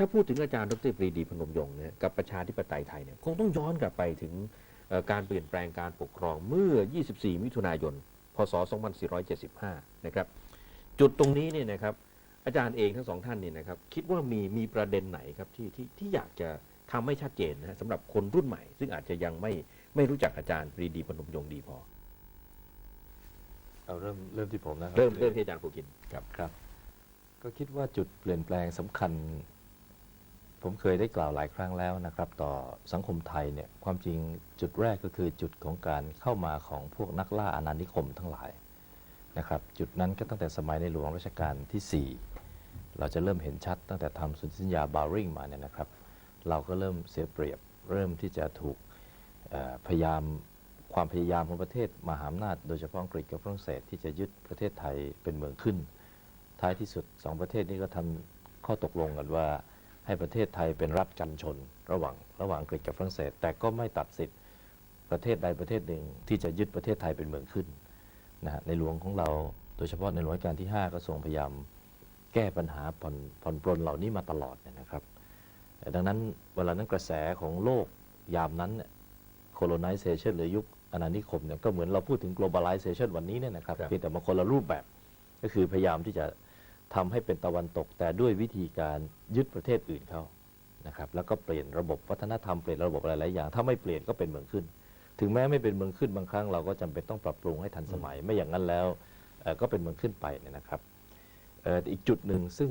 ถ้าพูดถึงอาจารย์ดรปรีดีพนมยงค์เนี่ยกับประชาธิปไตยไทยเนี่ยคงต้องย้อนกลับไปถึงเอ่อการเปลี่ยนแปลงการปกครองเมื่อ 24 มิถุนายน พศ 2475 นะครับ จุดตรงนี้เนี่ยนะครับ อาจารย์เองทั้งสองท่านเนี่ยนะครับ คิดว่ามีมีประเด็นไหนครับที่ที่ที่อยากจะทำให้ชัดเจนนะฮะสำหรับคนรุ่นใหม่ ซึ่งอาจจะยังไม่ไม่รู้จักอาจารย์ปรีดีพนมยงค์ดีพอ เอาเริ่มเริ่มที่ผมนะครับเริ่มเริ่มที่อาจารย์ภูกินครับ ครับ ก็คิดว่าจุดเปลี่ยนแปลงสำคัญ ผมเคยได้กล่าวหลายครั้งแล้วนะครับ ต่อสังคมไทยเนี่ยความจริงจุดแรกก็คือจุดของการเข้ามาของพวกนักล่าอาณานิคมทั้งหลายนะครับจุดนั้นก็ตั้งแต่สมัยในหลวงรัชกาลที่ 4 เราจะเริ่มเห็นชัดตั้งแต่ทำสนธิสัญญาบาริงมาเนี่ยนะครับ เราก็เริ่มเสียเปรียบเริ่มที่จะถูกพยายามความพยายามของประเทศมหาอำนาจโดยเฉพาะอังกฤษกับฝรั่งเศสที่จะยึดประเทศไทยเป็นเมืองขึ้น ท้ายที่สุดสองประเทศนี้ก็ทำข้อตกลงกันว่า ให้ประเทศไทยเป็นรัฐกันชน ระหว่างระหว่างอังกฤษกับฝรั่งเศส แต่ก็ไม่ตัดสิทธิ์ประเทศใดประเทศหนึ่งที่จะยึดประเทศไทยเป็นเมืองขึ้นนะฮะในหลวงของเราโดยเฉพาะในหลวงรัชกาลที่ 5 ก็ทรงพยายามแก้ปัญหาผ่อนผ่อนปลนเหล่านี้มาตลอดเนี่ยนะครับ ดังนั้นเวลานั้นกระแสของโลกยามนั้นเนี่ย colonization หรือยุคอาณานิคมเนี่ยก็เหมือนเราพูดถึง globalization วันนี้เนี่ยนะครับครับเพียงแต่มาคนละรูปแบบ ก็คือพยายามที่จะ ทำให้เป็นตะวันตก แต่ด้วยวิธีการยึดประเทศอื่นเข้านะครับแล้วก็เปลี่ยนระบบวัฒนธรรมเปลี่ยนระบบหลายๆอย่าง ถ้าไม่เปลี่ยนก็เป็นเมืองขึ้น ถึงแม้ไม่เป็นเมืองขึ้นบางครั้งเราก็จำเป็นต้องปรับปรุงให้ทันสมัย ไม่อย่างนั้นแล้วก็เป็นเมืองขึ้นไปเนี่ยนะครับอีกจุดหนึ่งซึ่ง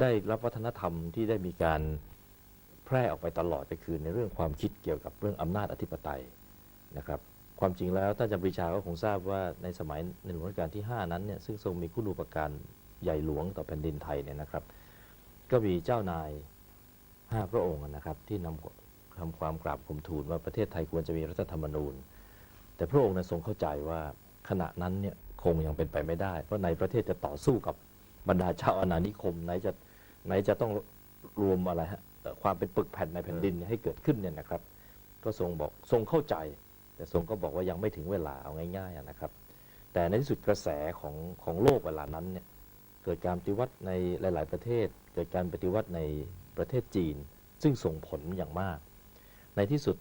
ได้รับวัฒนธรรมที่ได้มีการแพร่ออกไปตลอดก็คือในเรื่องความคิดเกี่ยวกับเรื่องอำนาจอธิปไตยนะครับ ความจริงแล้วท่านจำปรีชาก็คงทราบว่าในสมัยในหลวงรัชกาลที่ 5 นั้นเนี่ยซึ่งทรงมีคุณูปการใหญ่หลวงต่อแผ่นดินไทยเนี่ยนะครับ ก็มีเจ้านาย5พระองค์นะครับที่นำทำความกราบคมทูลว่าประเทศไทยควรจะมีรัฐธรรมนูญ แต่พระองค์นั้นทรงเข้าใจว่าขณะนั้นเนี่ยคงยังเป็นไปไม่ได้ เพราะในประเทศจะต่อสู้กับบรรดาเจ้าอาณานิคมไหนจะไหนจะต้องรวมอะไรฮะความเป็นปึกแผ่นในแผ่นดินให้เกิดขึ้นเนี่ยนะครับ ก็ทรงบอกทรงเข้าใจ แต่ทรงก็บอกว่ายังไม่ถึงเวลาเอาง่ายๆนะครับ แต่ในที่สุดกระแสของของโลกเวลานั้นเนี่ยเกิดการปฏิวัติในหลาย ๆ ประเทศ เกิดการปฏิวัติในประเทศจีน ซึ่งส่งผลอย่างมาก ในที่สุด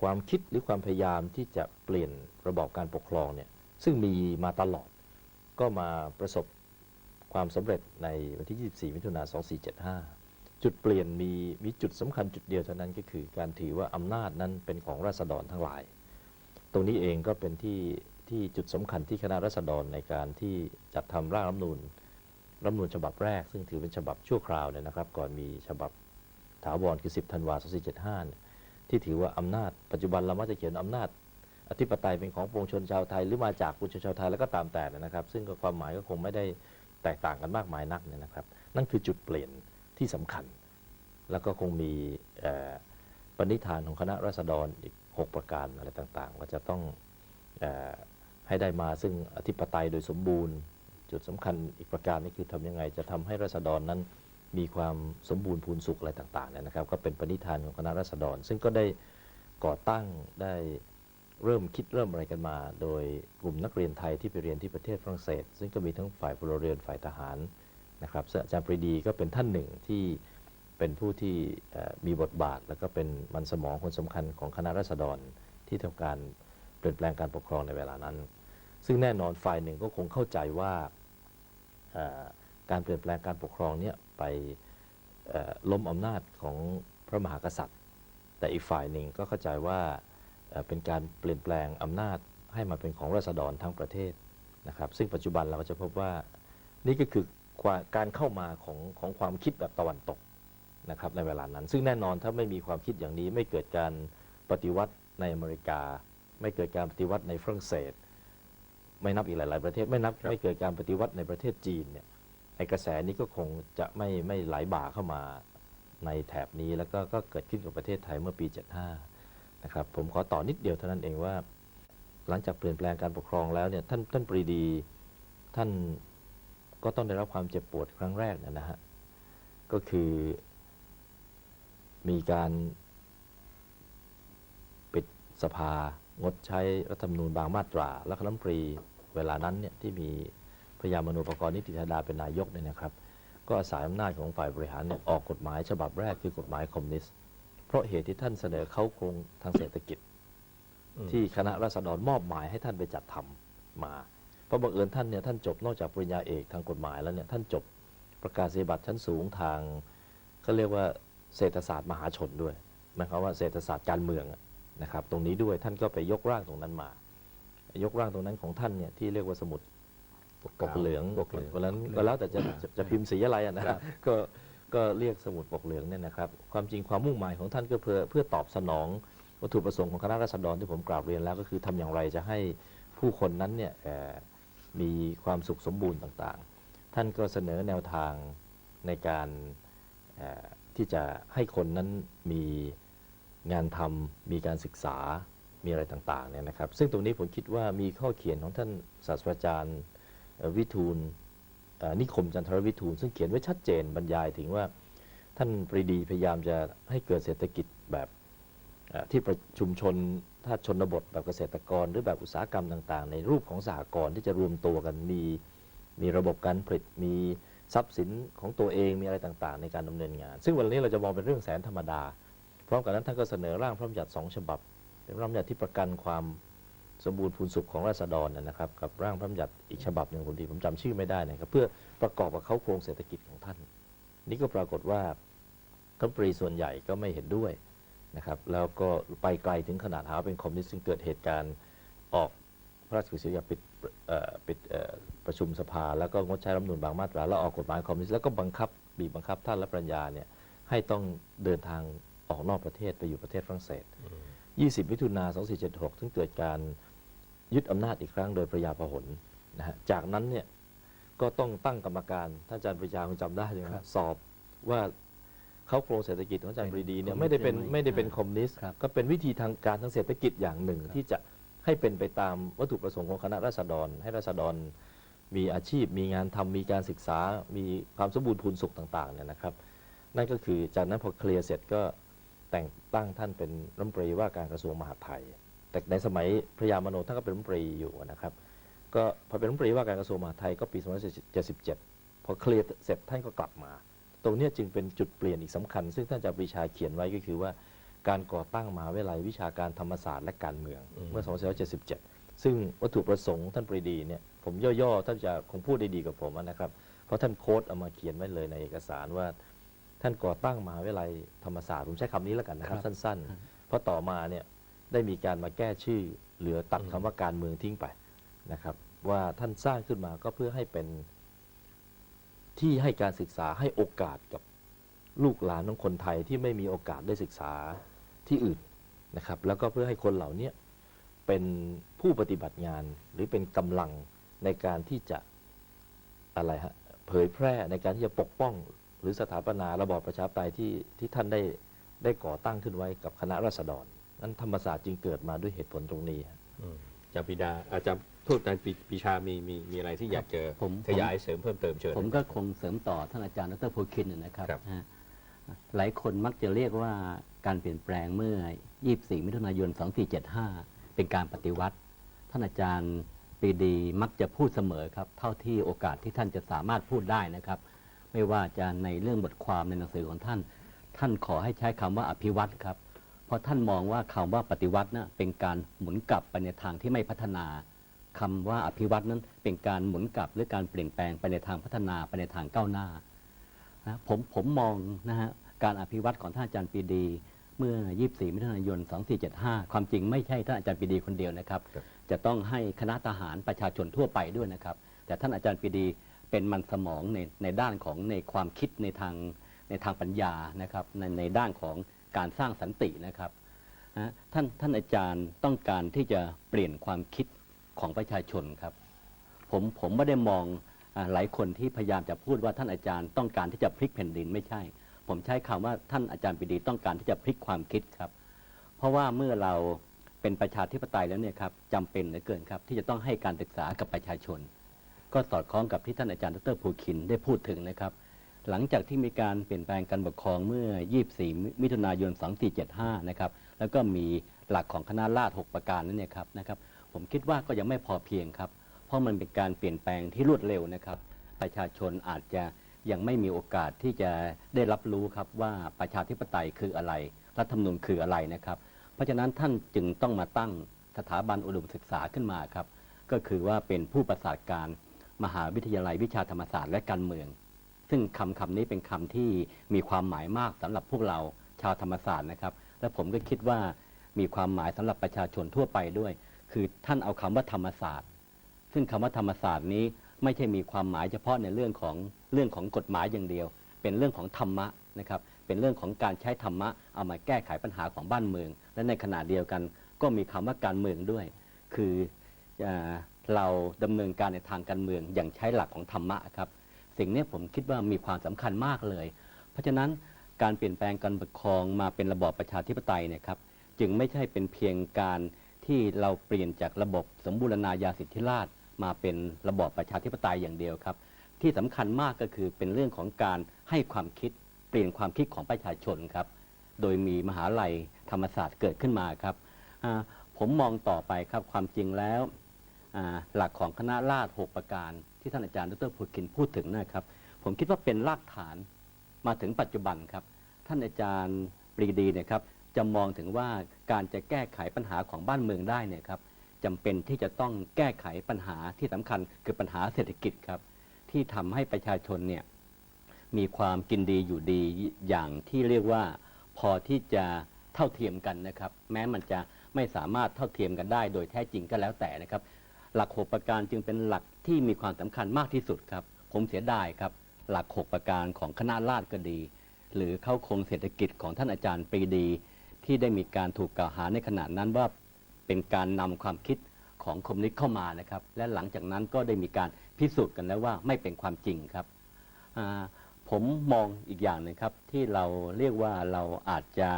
ความคิดหรือความพยายามที่จะเปลี่ยนระบอบการปกครองเนี่ยซึ่งมีมาตลอด ก็มาประสบความสำเร็จในวันที่ 24 มิถุนายน 2475 จุดเปลี่ยนมีมีจุดสำคัญจุดเดียวเท่านั้นก็คือ การถือว่าอำนาจนั้นเป็นของราษฎรทั้งหลาย ตรงนี้เองก็เป็นที่ที่จุดสำคัญที่คณะราษฎรในการที่จัดทำร่างรัฐมนูญรัฐมนูญฉบับแรก ซึ่งถือเป็นฉบับชั่วคราวเนี่ยนะครับ ก่อนมีฉบับถาวรคือ 10ธันวาคม2475 ที่ถือว่าอำนาจปัจจุบันเรามักจะเขียนอำนาจ อธิปไตยเป็นของปวงชนชาวไทยหรือมาจากปวงชนชาวไทยแล้วก็ตามแต่นะครับ ซึ่งความหมายก็คงไม่ได้แตกต่างกันมากมายนักเนี่ยนะครับ นั่นคือจุดเปลี่ยน ที่สำคัญ แล้วก็คงมีปณิธานของคณะราษฎรอีก 6 ประการอะไรต่างๆ ว่าจะต้องอให้ได้มาซึ่งอธิปไตยโดยสมบูรณ์ จุดสำคัญอีกประการนี่คือทำยังไง จะทำให้ราษฎรนั้นมีความสมบูรณ์พูนสุขอะไรต่างๆเนี่ยนะครับ ก็เป็นปณิธานของคณะราษฎร ซึ่งก็ได้ก่อตั้งได้เริ่มคิดเริ่มอะไรกันมา โดยกลุ่มนักเรียนไทยที่ไปเรียนที่ประเทศฝรั่งเศส ซึ่งก็มีทั้งฝ่ายพลเรือนฝ่ายทหาร นะครับอาจารย์ปรีดีก็เป็นท่านหนึ่งที่เป็นผู้ที่มีบทบาท แล้วก็เป็นมันสมองคนสำคัญของคณะรัษฎรที่ทำการเปลี่ยนแปลงการปกครองในเวลานั้น ซึ่งแน่นอนฝ่ายหนึ่งก็คงเข้าใจว่าการเปลี่ยนแปลงการปกครองเนี่ยไปล้มอำนาจของพระมหากษัตริย์ แต่อีกฝ่ายหนึ่งก็เข้าใจว่าเป็นการเปลี่ยนแปลงอำนาจให้มาเป็นของราษฎรทั้งประเทศนะครับ ซึ่งปัจจุบันเราก็จะพบว่านี่ก็คือ ความการเข้ามาของของความคิดแบบตะวันตกนะครับในเวลานั้น ซึ่งแน่นอนถ้าไม่มีความคิดอย่างนี้ไม่เกิดการปฏิวัติในอเมริกา ไม่เกิดการปฏิวัติในฝรั่งเศส ไม่นับอีกหลาย ๆ ประเทศไม่นับครับไม่เกิดการปฏิวัติในประเทศจีนเนี่ยไอกระแสนี้ก็คงจะไม่ไม่ไหลบ่าเข้ามาในแถบนี้แล้วก็ก็เกิดขึ้นกับประเทศไทยเมื่อปี 75 นะครับ ผมขอต่อนิดเดียวเท่านั้นเองว่า หลังจากเปลี่ยนแปลงการปกครองแล้วเนี่ยท่านท่านปรีดีท่าน ก็ต้องได้รับความเจ็บปวดครั้งแรกนยนะฮะ ก็คือมีการปิดสภางดใช้รัฐธรรมนูญบางมาตรา และคณะรัฐมนตรีเวลานั้นเนี่ยที่มีพระยามโนปกรณ์นิติธาดาเป็นนายกเนี่ยนะครับ ก็อาศัยอำนาจของฝ่ายบริหารเนี่ยออกกฎหมายฉบับแรกคือกฎหมายคอมมิวนิสต์เพราะเหตุที่ท่านเสนอเข้าโครงทางเศรษฐกิจ ที่คณะราษฎรมอบหมายให้ท่านไปจัดทำมา เพราะบังเอิญท่านเนี่ยท่านจบนอกจากปริญญาเอกทางกฎหมายแล้วเนี่ยท่านจบประกาศนียบัตรชั้นสูงทางเขาเรียกว่าเศรษฐศาสตร์มหาชนด้วยหมายความว่าเศรษฐศาสตร์การเมืองอะนะครับ ตรงนี้ด้วยท่านก็ไปยกร่างตรงนั้นมา ยกร่างตรงนั้นของท่านเนี่ยที่เรียกว่าสมุดปกเหลืองปกเหลืองวันนั้นก็แล้วแต่จะจะจะพิมพ์สีอะไรอะนะครับก็ก็เรียกสมุดปกเหลืองเนี่ยนะครับ ความจริงความมุ่งหมายของท่านก็เพื่อเพื่อตอบสนองวัตถุประสงค์ของคณะราษฎรที่ผมกราบเรียนแล้วก็คือทำอย่างไรจะให้ผู้คนนั้นเนี่ยเอ่อ มีความสุขสมบูรณ์ต่างๆ ท่านก็เสนอแนวทางในการที่จะให้คนนั้นมีงานทำมีการศึกษามีอะไรต่างๆเนี่ยนะครับ ซึ่งตรงนี้ผมคิดว่ามีข้อเขียนของท่านศาสตราจารย์วิทูลนิคมจันทรวิทูลซึ่งเขียนไว้ชัดเจนบรรยายถึงว่าท่านปรีดีพยายามจะให้เกิดเศรษฐกิจแบบ ที่ประชุมชนถ้าชนบทแบบเกษตรกรหรือแบบอุตสาหกรรมต่าง ๆ ในรูปของสหกรณ์ที่จะรวมตัวกันมีมีระบบการผลิตมีทรัพย์สินของตัวเองมีอะไรต่างๆ ในการดำเนินงาน ซึ่งวันนี้เราจะมองเป็นเรื่องแสนธรรมดา พร้อมกับนั้นท่านก็เสนอร่างพระราชบัญญัติสองฉบับ เป็นพระราชบัญญัติที่ประกันความสมบูรณ์พูนสุขของราษฎรนะครับ กับร่างพระราชบัญญัติอีกฉบับหนึ่งผมดีผมจำชื่อไม่ได้นะครับเพื่อประกอบกับเขาโครงเศรษฐกิจของท่าน นี่ก็ปรากฏว่าท่านปรีส่วนใหญ่ก็ไม่เห็นด้วย นะครับแล้วก็ไปไกลถึงขนาดหาว่าเป็นคอมมิวนิสต์ซึ่งเกิดเหตุการณ์ออกพระราชกฤษฎีกาปิดเอ่อปิดเอ่อประชุมสภา แล้วก็งดใช้รัฐธรรมนูญบางมาตรา แล้วออกกฎหมายคอมมิวนิสต์แล้วก็บังคับบีบบังคับท่านและปรัญญาเนี่ยให้ต้องเดินทางออกนอกประเทศไปอยู่ประเทศฝรั่งเศส 20 มิถุนา 2476ซึ่งเกิดการยึดอำนาจอีกครั้งโดยพระยาพหลนะฮะจากนั้นเนี่ยก็ต้องตั้งกรรมการท่านอาจารย์ปริชาคงจำได้ใช่ไหมครับสอบว่า เขาโครงเศรษฐกิจของอาจารย์ปรีดีเนี่ยเป็นไม่ได้เป็นคอมมิวนิสต์ไม่ได้เป็นอ่าคอมมิวนิสต์ครับ ก็เป็นวิธีทางการทางเศรษฐกิจอย่างหนึ่ง ที่จะให้เป็นไปตามวัตถุประสงค์ของคณะราษฎร ให้ราษฎรมีอาชีพ มีงานทำมีการศึกษา มีความสมบูรณ์พูนสุขต่างๆเนี่ยนะครับ นั่นก็คือจากนั้นพอเคลียร์เสร็จก็แต่งตั้งท่านเป็นรัฐมนตรีว่าการกระทรวงมหาดไทย แต่ในสมัยพระยามโนท่านก็เป็นรัฐมนตรีอยู่นะครับ ก็พอเป็นรัฐมนตรีว่าการกระทรวงมหาดไทยก็ปี 2577 พอเคลียร์เสร็จท่านก็กลับมา ตรงเนี้ยจึงเป็นจุดเปลี่ยนอีกสำคัญ ซึ่งท่านอาจารย์ปรีชาเขียนไว้ก็คือว่า การก่อตั้งมหาวิทยาลัยวิชาการธรรมศาสตร์และการเมืองอืมเมื่อ 2577 ซึ่งวัตถุประสงค์ท่านปรีดีเนี่ยผมย่อๆท่านจะคงพูดได้ดีกว่าผมนะครับ เพราะท่านโค้ดเอามาเขียนไว้เลยในเอกสารว่า ท่านก่อตั้งมหาวิทยาลัยธรรมศาสตร์ผมใช้คำนี้แล้วกันนะครับครับ สั้นๆ เพราะต่อมาเนี่ยได้มีการมาแก้ชื่อเหลือตัดคำว่าการเมืองทิ้งไปนะครับว่าท่านสร้างขึ้นมาก็เพื่อให้เป็น ที่ให้การศึกษาให้โอกาสกับลูกหลานของคนไทยที่ไม่มีโอกาสได้ศึกษาที่อื่นนะครับแล้วก็เพื่อให้คนเหล่านี้เป็นผู้ปฏิบัติงานหรือเป็นกำลังในการที่จะอะไรฮะเผยแพร่ในการที่จะปกป้อง หรือสถาปนาระบอบประชาธิปไตยที่ที่ท่านได้ได้ก่อตั้งขึ้นไว้กับคณะราษฎรนั้นธรรมศาสตร์จึงเกิดมาด้วยเหตุผลตรงนี้อาจารย์ปรีดาอาจารย์ ทูตอาจารย์ปรีปรีชามีมีมีอะไรที่อยากจะผมขยายเสริมเพิ่มเติมเชิญ ผมก็คงเสริมต่อท่านอาจารย์ดรโพคินนะครับครับนะฮะหลายคนมักจะเรียกว่าการเปลี่ยนแปลงเมื่อ 24 มิถุนายน 2475 เป็นการปฏิวัติ ท่านอาจารย์ปรีดีมักจะพูดเสมอครับ เท่าที่โอกาสที่ท่านจะสามารถพูดได้นะครับ ไม่ว่าจะในเรื่องบทความในหนังสือของท่าน ท่านขอให้ใช้คำว่าอภิวัตครับ เพราะท่านมองว่าคำว่าปฏิวัตินะเป็นการหมุนกลับไปในทางที่ไม่พัฒนา คำว่าอภิวัตนั้นเป็นการหมุนกลับหรือการเปลี่ยนแปลงไปในทางพัฒนาไปในทางก้าวหน้านะผมผมมองนะฮะการอภิวัตของท่านอาจารย์ปรีดีเมื่อ 24 มิถุนายน 2475 ความจริงไม่ใช่ท่านอาจารย์ปรีดีคนเดียวนะครับครับ จะต้องให้คณะทหารประชาชนทั่วไปด้วยนะครับ แต่ท่านอาจารย์ปรีดีเป็นมันสมองในในด้านของในความคิดในทางในทางปัญญานะครับในในด้านของการสร้างสันตินะครับนะท่านท่านอาจารย์ต้องการที่จะเปลี่ยนความคิด ของประชาชนครับ ผมผมไม่ได้มองอหลายคนที่พยายามจะพูดว่าท่านอาจารย์ต้องการที่จะพลิกแผ่นดินไม่ใช่ ผมใช้คำว่าท่านอาจารย์ปรีดีต้องการที่จะพลิกความคิดครับ เพราะว่าเมื่อเราเป็นประชาธิปไตยแล้วเนี่ยครับจำเป็นเหลือเกินครับ ที่จะต้องให้การศึกษากับประชาชน ก็สอดคล้องกับที่ท่านอาจารย์ดรภูคินได้พูดถึงนะครับ หลังจากที่มีการเปลี่ยนแปลงการปกครองเมื่อ 24 มิถุนายน 2475 นะครับแล้วก็มีหลักของคณะราษฎร6ประการนั้นเนี่ยครับนะครับ ผมคิดว่าก็ยังไม่พอเพียงครับ เพราะมันเป็นการเปลี่ยนแปลงที่รวดเร็วนะครับ ประชาชนอาจจะยังไม่มีโอกาสที่จะได้รับรู้ครับว่าประชาธิปไตยคืออะไร รัฐธรรมนูญคืออะไรนะครับ เพราะฉะนั้นท่านจึงต้องมาตั้งสถาบันอุดมศึกษาขึ้นมาครับ ก็คือว่าเป็นผู้ประสานการมหาวิทยาลัยวิชาธรรมศาสตร์และการเมือง ซึ่งคำคำนี้เป็นคำที่มีความหมายมากสำหรับพวกเราชาวธรรมศาสตร์นะครับ และผมก็คิดว่ามีความหมายสำหรับประชาชนทั่วไปด้วย คือท่านเอาคำว่าธรรมศาสตร์ ซึ่งคำว่าธรรมศาสตร์นี้ไม่ใช่มีความหมายเฉพาะในเรื่องของเรื่องของกฎหมายอย่างเดียว เป็นเรื่องของธรรมะนะครับ เป็นเรื่องของการใช้ธรรมะเอามาแก้ไขปัญหาของบ้านเมือง และในขณะเดียวกัน ก็มีคำว่าการเมืองด้วย คืออเราดำเนินการในทางการเมืองอย่างใช้หลักของธรรมะครับ สิ่งนี้ผมคิดว่ามีความสำคัญมากเลย เพราะฉะนั้นการเปลี่ยนแปลงการปกครองมาเป็นระบอบประชาธิปไตยเนี่ยครับ จึงไม่ใช่เป็นเพียงการ ที่เราเปลี่ยนจากระบบสมบูรณาญาสิทธิราชมาเป็นระบอบประชาธิปไตยอย่างเดียวครับ ที่สำคัญมากก็คือเป็นเรื่องของการให้ความคิดเปลี่ยนความคิดของประชาชนครับ โดยมีมหาลัยธรรมศาสตร์เกิดขึ้นมาครับผมมองต่อไปครับความจริงแล้วหลักของคณะราษฎร6ประการ ที่ท่านอาจารย์ดรพูกินพูดถึงนะครับ ผมคิดว่าเป็นรากฐานมาถึงปัจจุบันครับ ท่านอาจารย์ปรีดีเนี่ยครับ จะมองถึงว่าการจะแก้ไขปัญหาของบ้านเมืองได้เนี่ยครับจำเป็นที่จะต้องแก้ไขปัญหาที่สำคัญคือปัญหาเศรษฐกิจครับ ที่ทำให้ประชาชนเนี่ยมีความกินดีอยู่ดีอย่างที่เรียกว่าพอที่จะเท่าเทียมกันนะครับ แม้มันจะไม่สามารถเท่าเทียมกันได้ โดยแท้จริงก็แล้วแต่นะครับ หลักหกประการจึงเป็นหลักที่มีความสำคัญมากที่สุดครับ ผมเสียดายครับ หลักหกประการของคณะราษฎรก็ดี หรือเข้าโครงเศรษฐกิจของท่านอาจารย์ปรีดี ที่ได้มีการถูกกล่าวหาในขณะนั้นว่าเป็นการนำความคิดของคอมมิวนิสต์เข้ามานะครับ และหลังจากนั้นก็ได้มีการพิสูจน์กันแล้วว่าไม่เป็นความจริงครับอ่าผมมองอีกอย่างหนึ่งครับ ที่เราเรียกว่าเราอาจจะ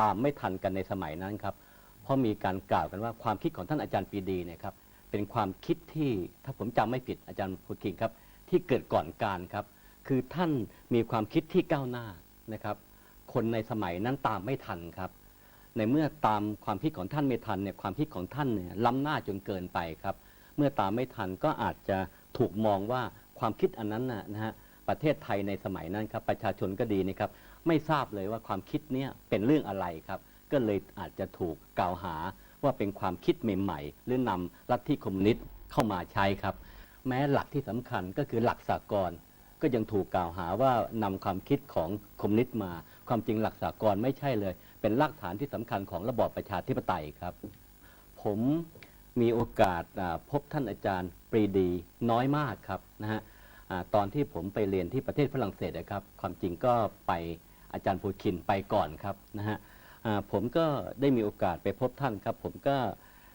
ตามไม่ทันกันในสมัยนั้นครับ เพราะมีการกล่าวกันว่าความคิดของท่านอาจารย์ปรีดีเนี่ยครับเป็นความคิดที่ถ้าผมจำไม่ผิดอาจารย์พูคิงครับ ที่เกิดก่อนการครับ คือท่านมีความคิดที่ก้าวหน้านะครับ คนในสมัยนั้นตามไม่ทันครับ ในเมื่อตามความคิดของท่านไม่ทันเนี่ยความคิดของท่านเนี่ยล้ำหน้าจนเกินไปครับ เมื่อตามไม่ทันก็อาจจะถูกมองว่าความคิดอันนั้นนะนะฮะประเทศไทยในสมัยนั้นครับประชาชนก็ดีนะครับ ไม่ทราบเลยว่าความคิดเนี้ยเป็นเรื่องอะไรครับ ก็เลยอาจจะถูกกล่าวหาว่าเป็นความคิดใหม่ๆ หรือนำลัทธิคอมมิวนิสต์เข้ามาใช้ครับ แม้หลักที่สำคัญก็คือหลักสากลก็ยังถูกกล่าวหาว่านำความคิดของคอมมิวนิสต์มา ความจริงหลักสากลไม่ใช่เลย เป็นรากฐานที่สำคัญของระบอบประชาธิปไตยครับ ผมมีโอกาสพบท่านอาจารย์ปรีดีน้อยมากครับนะฮะตอนที่ผมไปเรียนที่ประเทศฝรั่งเศสนะครับ ความจริงก็ไปอาจารย์พูคินไปก่อนครับนะฮะผมก็ได้มีโอกาสไปพบท่านครับ ผมก็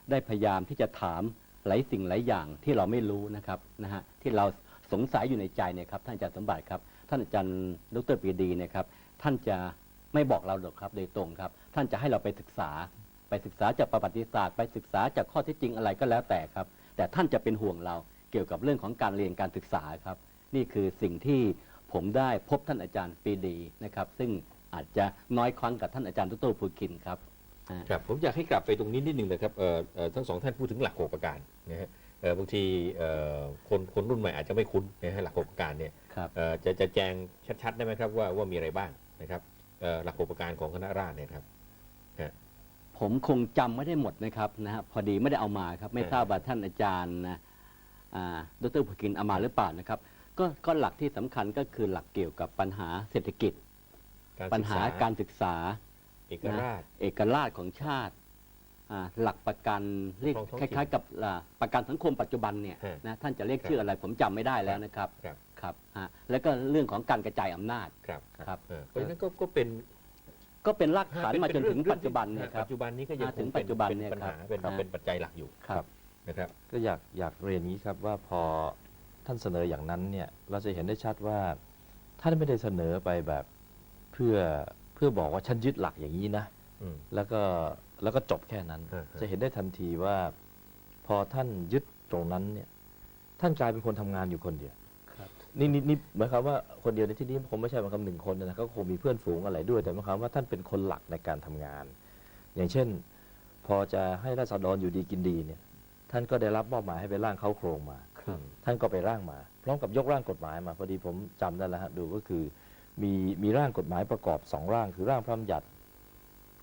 ได้พยายามที่จะถามหลายสิ่งหลายอย่างที่เราไม่รู้นะครับนะฮะที่เราสงสัยอยู่ในใจเนี่ยครับท่านอาจารย์สมบัติครับ ท่านอาจารย์ดรปรีดีนะครับ ท่านจะ ไม่บอกเราหรอกครับ โดยตรงครับ ท่านจะให้เราไปศึกษา ไปศึกษาจากประวัติศาสตร์ ไปศึกษาจากข้อเท็จจริงอะไรก็แล้วแต่ครับ แต่ท่านจะเป็นห่วงเราเกี่ยวกับเรื่องของการเรียนการศึกษาครับ นี่คือสิ่งที่ผมได้พบท่านอาจารย์ปรีดีนะครับ ซึ่งอาจจะน้อยครั้งกับท่านอาจารย์ดรภูคินครับอ่า ครับผมอยากให้กลับไปตรงนี้นิดนึงนะครับเอ่อเอ่อทั้งสองท่านพูดถึงหลักหกประการนะฮะเอ่อบางทีเอ่อคนคนรุ่นใหม่อาจจะไม่คุ้นนะฮะหลักหกประการเนี่ยครับ เอ่อจะจะแจงชัดๆได้ไหมครับว่าว่ามีอะไรบ้างนะครับเอ่อ หลักหกประการของคณะราษฎรเนี่ยครับผมคงจำไม่ได้หมดนะครับนะฮะพอดีไม่ได้เอามาครับ ไม่เออทราบว่าท่านอาจารย์นะอ่าดรภูคินเอามาหรือเปล่านะครับ ก็ก็หลักที่สำคัญก็คือหลักเกี่ยวกับปัญหาเศรษฐกิจการปัญหาศึษการศึกษา เอกราชนะเอกราชของชาติอ่าหลักประกันเรียกของท้องคถิ่นล้าย ๆ กับอ่าประกันสังคมปัจจุบันเนี่ยฮะนะท่านจะเรียกครับชื่ออะไรผมจำไม่ได้แล้วนะครับ ครับครับฮะแล้วก็เรื่องของการกระจายอำนาจ ครับครับ เออเพราะฉะนั้นก็ก็เป็นก็เป็นรากฐานเป็มาจนถึงเรื่องปัจจุบันเนี่ยครัปับ จจุบันนี้ก็ยังอ่าถึงคเป็ปัจจุบันเป็นเนี่ยปัญหาครับเป็นครับเป็นปัจจัยหลักอยู่ครับ นะครับ ก็อยากอยากเรียนนี้ครับว่าพอท่านเสนออย่างนั้นเนี่ยเราจะเห็นได้ชัดว่า ท่านไม่ได้เสนอไปแบบเพื่อเพื่อบอกว่าฉันยึดหลักอย่างนี้นะ อืม แล้วก็แล้วก็จบแค่นั้น ฮะฮะ จะเห็นได้ทันทีว่า พอท่านยึดตรงนั้นเนี่ยท่านกลายเป็นคนทำงานอยู่คนเดียวครับ นี่นี่นี่หมายความว่าคนเดียวในที่นี้คงไม่ใช่หมายความหนึ่งคนนะก็คงมีเพื่อนฝูงอะไรด้วย แต่หมายความว่าท่านเป็นคนหลักในการทำงาน อย่างเช่น พอจะให้ราษฎรอยู่ดีกินดีเนี่ย ท่านก็ได้รับมอบหมายให้ไปร่างเข้าโครงมาครับท่านก็ไปร่างมา พร้อมกับยกร่างกฎหมายมาพอดีผมจำได้แล้วฮะดูก็คือมีมีร่างกฎหมายประกอบสองร่าง คือร่างพระบัญญัติ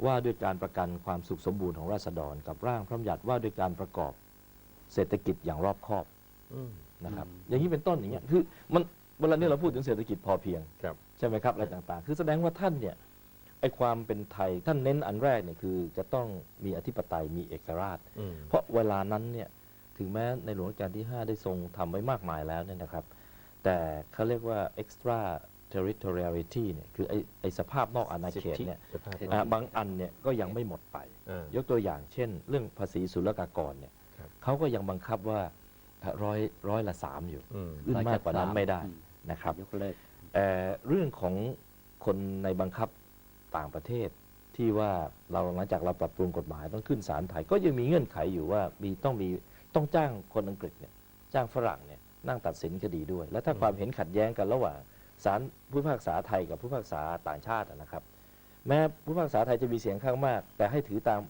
ว่าด้วยการประกันความสุขสมบูรณ์ของราษฎร กับร่างพระบัญญัติว่าด้วยการประกอบเศรษฐกิจอย่างรอบคอบอืม นะครับอืมอย่างนี้เป็นต้นอย่างเงี้ยคือมันเวลานี้เราพูดถึงเศรษฐกิจพอเพียงครับใช่ไหมครับอะไรต่างๆ คือแสดงว่าท่านเนี่ยไอความเป็นไทยท่านเน้นอันแรกเนี่ยคือจะต้องมีอธิปไตยมีเอกราชอืมเพราะเวลานั้นเนี่ยถึงแม้ในหลวงรัชกาลที่ 5 ได้ทรงทำไว้มากมายแล้วเนี่ยนะครับ แต่เขาเรียกว่า extra territoriality เนี่ยคือไอไอสภาพนอกอาณาเขตเนี่ยสภาพอ่าบางอันเนี่ยก็ยังไม่หมดไปอ่ายกตัวอย่างเช่น เรื่องภาษีศุลกากรเนี่ยครับเขาก็ยังบังคับว่า ร้อยร้อยละสามอยู่อืมขึ้นมากกว่านั้นไม่ได้อืมนะครับยกเลิกเอ่อเรื่องของคนในบังคับต่างประเทศที่ว่าเราหลังจากเราปรับปรุงกฎหมายต้องขึ้นศาลไทย ก็ยังมีเงื่อนไขอยู่ว่ามีต้องมีต้องจ้างคนอังกฤษเนี่ยจ้างฝรั่งเนี่ยนั่งตัดสินคดีด้วย แล้วถ้าความเห็นขัดแย้งกันระหว่างศาลผู้พิพากษาไทยกับผู้พิพากษาต่างชาติอะนะครับ แม้ผู้พิพากษาไทยจะมีเสียงข้างมาก แต่ให้ถือตาม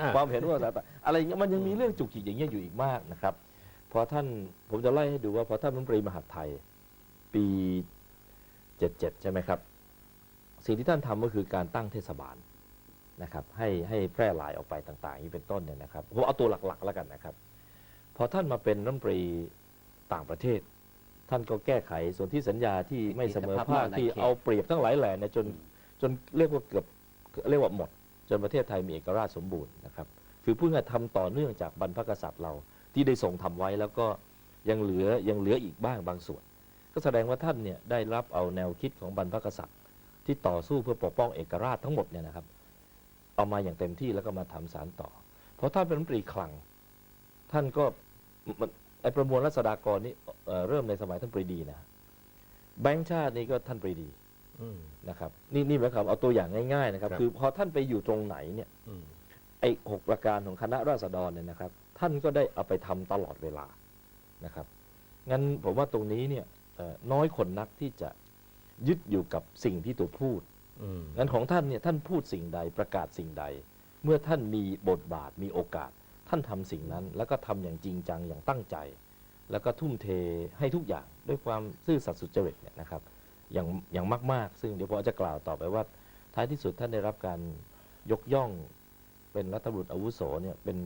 อ่าความเห็นผู้พิพากษาต่างอะไรอย่างเงี้ยมันยังมีเรื่องจุกจิกอย่างเงี้ยอยู่อีกมากนะครับ พอท่านผมจะไล่ให้ดูว่าพอท่านรัฐมนตรีมหาดไทย ปี77ใช่ไหมครับ สิ่งที่ท่านทำก็คือการตั้งเทศบาลนะครับ ให้ให้แพร่หลายออกไปต่างๆอย่างนี้เป็นต้นเนี่ยนะครับผมเอาตัวหลักๆแล้วกันนะครับ พอท่านมาเป็นรัฐมนตรีต่างประเทศ ท่านก็แก้ไขส่วนที่สัญญาที่ไม่เสมอภาคที่เอาเปรียบทั้งหลายแหล่เนี่ยจนจนเรียกว่าเกือบเรียกว่าหมด จนประเทศไทยมีเอกราชสมบูรณ์นะครับ คือเพื่อทำต่อเนื่องจากบรรพกษัตริย์เรา ที่ได้ทรงทำไว้แล้วก็ยังเหลือยังเหลืออีกบ้างบางส่วน ก็แสดงว่าท่านเนี่ยได้รับเอาแนวคิดของบรรพกษัตริย์ ที่ต่อสู้เพื่อปกป้องเอกราชทั้งหมดเนี่ยนะครับ เอามาอย่างเต็มที่แล้วก็มาทำสารต่อ เพราะท่านเป็นรัฐมนตรีคลัง ท่านก็มันไอประมวลรัษฎากรนี่เอ่อเริ่มในสมัยท่านปรีดีนะแบงค์ชาตินี่ก็ท่านปรีดีอืมนะครับนี่นี่หมายความเอาตัวอย่างง่ายๆนะครับครับคือพอท่านไปอยู่ตรงไหนเนี่ยอืมไอ้หกประการของคณะราษฎรเนี่ยนะครับ ท่านก็ได้เอาไปทำตลอดเวลานะครับ งั้นผมว่าตรงนี้เนี่ยเอ่อน้อยคนนักที่จะยึดอยู่กับสิ่งที่ตัวพูดอืมงั้นของท่านเนี่ยท่านพูดสิ่งใดประกาศสิ่งใด เมื่อท่านมีบทบาทมีโอกาส ท่านทำสิ่งนั้น แล้วก็ทำอย่างจริงจังอย่างตั้งใจ แล้วก็ทุ่มเทให้ทุกอย่างด้วยความซื่อสัตย์สุจริตเนี่ยนะครับอย่างอย่างมาก ๆ ซึ่งเดี๋ยวผมจะกล่าวต่อไปว่า ท้ายที่สุดท่านได้รับการยกย่องเป็นรัฐบุรุษอาวุโสเนี่ยเป็น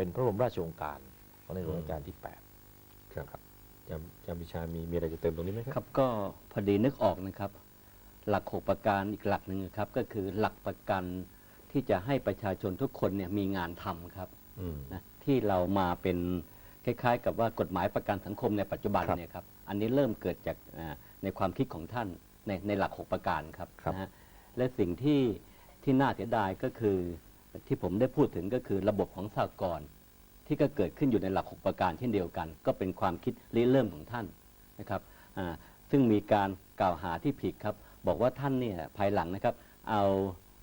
เป็นพระบรมราชโองการของในหลวงรัชกาลที่8ครับจำจำวิชามีมีอะไรจะเติมตรงนี้ไหมครับ ครับ ก็พอดีนึกออกนะครับ หลักหกประการอีกหลักหนึ่งครับ ก็คือหลักประกันที่จะให้ประชาชนทุกคนเนี่ยมีงานทำครับอืมนะที่เรามาเป็นคล้ายๆ กับว่ากฎหมายประกันสังคมในปัจจุบันครับเนี่ยครับ อันนี้เริ่มเกิดจากอ่าในความคิดของท่านในในหลักหกประการครับครับนะฮะและสิ่งที่ที่น่าเสียดายก็คือ ที่ผมได้พูดถึงก็คือระบบของสากลที่ก็เกิดขึ้นอยู่ในหลักหกประการเช่นเดียวกัน ก็เป็นความคิดริเริ่มของท่านนะครับอ่าซึ่งมีการกล่าวหาที่ผิดครับ บอกว่าท่านเนี่ยภายหลังนะครับ เอา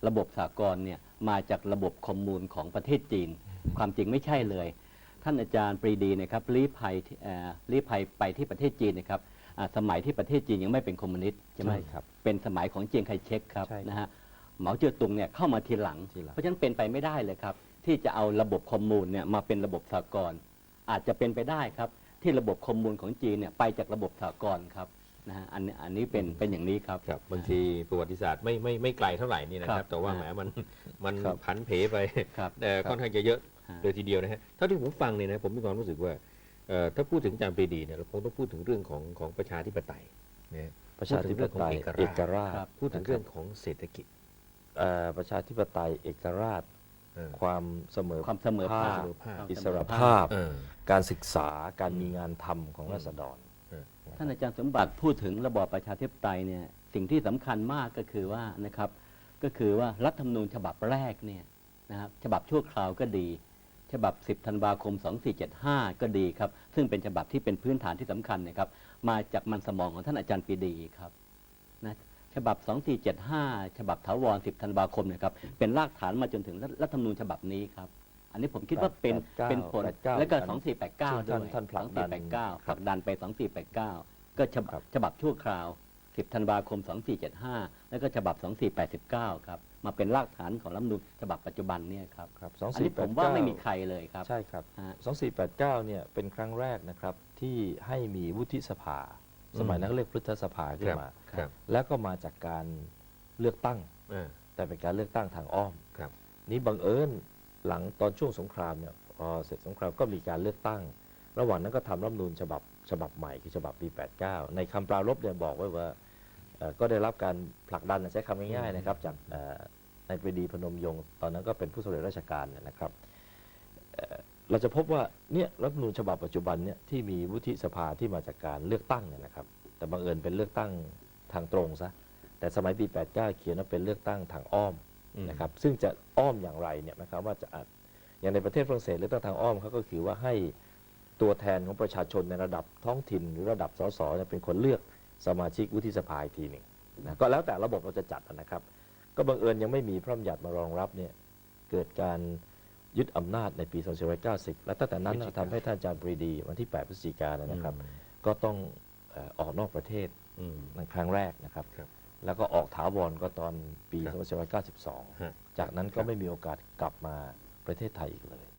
ระบบสากลเนี่ยมาจากระบบคอมมูนของประเทศจีน ความจริงไม่ใช่เลย ท่านอาจารย์ปรีดีนะครับลี้ภัยที่เอ่อลี้ภัยไปที่ประเทศจีนนะครับอ่าสมัยที่ประเทศจีนยังไม่เป็นคอมมิวนิสต์ใช่ไหมใช่ครับเป็นสมัยของเจียงไคเชกครับใช่นะฮะ เหมาเจ๋อตุงเนี่ยเข้ามาทีหลัง ทีหลัง เพราะฉะนั้นเป็นไปไม่ได้เลยครับ ที่จะเอาระบบคอมมูนเนี่ยมาเป็นระบบสากลอาจจะเป็นไปได้ครับ ที่ระบบคอมมูนของจีนเนี่ยไปจากระบบสากลครับนะฮะอันนี้อันนี้เป็นเป็นอย่างนี้ครับ ครับบางทีประวัติศาสตร์ไม่ไม่ไม่ไกลเท่าไหร่นี่นะคครัรับบแต่ว่าอ่าแหมมันมันครับผันเพไปครับเอ่อค่อนข้างจะเยอะฮะ เลยทีเดียวนะฮะเท่าที่ผมฟังเนี่ยนะผมมีความรู้สึกว่าเอ่อถ้าพูดถึงอาจารย์ปรีดีเนี่ยเราคงต้องพูดถึงเรื่องของของประชาธิปไตยนะฮะ ประชาธิปไตยพูดถึงเรื่องของเอเอกกราราชชครับพูดถึงเรื่องของเศรษฐกิจ เอ่อประชาธิปไตยเอกราช เออ ความเสมอความเสมอภาคเสมอภาคความอิเสสมรอภาพ เออ การศึกษาการมีงานทำของราษฎร ท่านอาจารย์สมบัติพูดถึงระบอบประชาธิปไตยเนี่ยสิ่งที่สำคัญมากก็คือว่านะครับก็คือว่ารัฐธรรมนูญฉบับแรกเนี่ยนะครับฉบับชั่วคราวก็ดี ฉบับ 10 ธันวาคม 2475 ก็ดีครับ ซึ่งเป็นฉบับที่เป็นพื้นฐานที่สำคัญนะครับมาจากมันสมองของท่านอาจารย์ปรีดีครับนะ ฉบับ 2475 ฉบับถาวร 10 ธันวาคมเนยครับเป็นรากฐานมาจนถึงรัฐธรรมนูญฉบับนี้ครับ อันนี้ผมคิดว่าเป็น89เป็นผล89แล้วก็ท่าน2489 ด้วยท่านผลักดัน2489ผลักดันไป 2489 ก็ฉบับครับ ฉบับชั่วคราว 10 ธันวาคม 2475 แล้วก็ฉบับ 2489 ครับมาเป็นรากฐานของรัฐธรรมนูญฉบับปัจจุบันเนี่ยครับครับอันนี้ผมว่าไม่มี2489ใครเลยครับ ใช่ครับฮะ2489เนี่ยเป็นครั้งแรกนะครับที่ให้มีวุฒิสภา สมัยนั้นเขาเรียกพฤษสภาขึ้คนรับมา ครับ แล้วก็มาจากการเลือกตั้งอ่าแต่เป็นการเลือกตั้งทางอ้อม ครับ นี้บังเอิญหลังตอนช่วงสงครามเนี่ยพอเสร็จสงครามก็มีการเลือกตั้ง ระหว่างนั้นก็ทำรัฐธรรมนูญฉบับฉบับใหม่คือฉบับปี 89 ในคำปรารภเนี่ยบอกไว้ว่าเอ่อก็ได้รับการผลักดันใช้คำง่ายๆนะครับ จากเอ่อนายปรีดีพนมยงค์ตอนนั้นก็เป็นผู้สำเร็จราชการเนี่ยนะครับเอ่อ เราจะพบว่าเนี่ยรัฐธรรมนูญฉบับปัจจุบันเนี่ยที่มีวุฒิสภาที่มาจากการเลือกตั้งเนี่ยนะครับ แต่บังเอิญเป็นเลือกตั้งทางตรงซะแต่สมัยปี 89 เขียนว่าเป็นเลือกตั้งทางอ้อมนะครับซึ่งจะอ้อมอย่างไรเนี่ยนะครับว่าจะอาจอย่างในประเทศฝรั่งเศสเลือกตั้งทางอ้อมเขาก็คือว่าให้ตัวแทนของประชาชนในระดับท้องถิ่นหรือระดับสสเนี่ยเป็นคนเลือกสมาชิกวุฒิสภาอีกทีหนึ่งนะก็แล้วแต่ระบบเราจะจัดนะครับ ก็บังเอิญยังไม่มีพระราชบัญญัติมารองรับเนี่ยเกิดการ ยึดอำนาจในปี 2490 และตั้งแต่นั้นนะทำให้ท่านอาจารย์ปรีดีวันที่ 8 พฤศจิกายนนนะครับ ก็ต้องเอ่อออกนอกประเทศอืมในครั้งแรกนะครับครับ แล้วก็ออกถาวรก็ตอนปีครับฮะ2492 จากนั้นก็ไม่มีโอกาสกลับมาประเทศไทยอีกเลย